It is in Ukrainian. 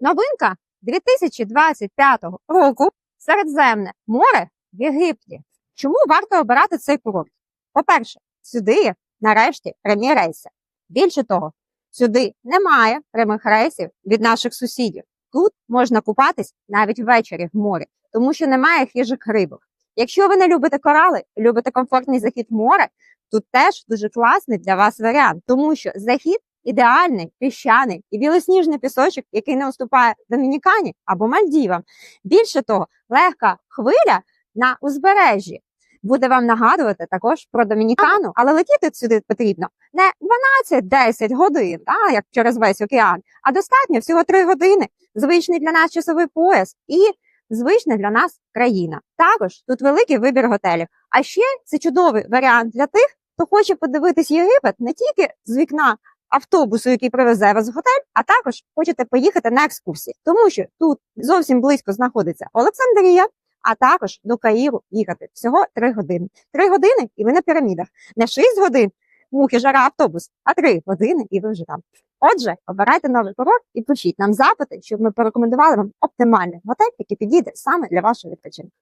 Новинка 2025 року Середземне море в Єгипті. Чому варто обирати цей курорт? По-перше, сюди нарешті прямі рейси. Більше того, сюди немає прямих рейсів від наших сусідів. Тут можна купатись навіть ввечері в морі, тому що немає хижих рибок. Якщо ви не любите корали, любите комфортний захід в море, тут теж дуже класний для вас варіант, тому що захід ідеальний, піщаний і білосніжний пісочок, який не уступає Домінікані або Мальдівам. Більше того, легка хвиля на узбережжі буде вам нагадувати також про Домінікану, але летіти сюди потрібно не 12-10 годин, та, як через весь океан, а достатньо всього 3 години. Звичний для нас часовий пояс і звична для нас країна. Також тут великий вибір готелів. А ще це чудовий варіант для тих, хто хоче подивитись Єгипет не тільки з вікна автобусу, який привезе вас в готель, а також хочете поїхати на екскурсії, тому що тут зовсім близько знаходиться Олександрія. А також до Каїру їхати всього 3 години. 3 години і ви на пірамідах. Не 6 годин мухи, жара, автобус, а 3 години і ви вже там. Отже, обирайте новий курорт і пишіть нам запити, щоб ми порекомендували вам оптимальний готель, який підійде саме для вашого відпочинку.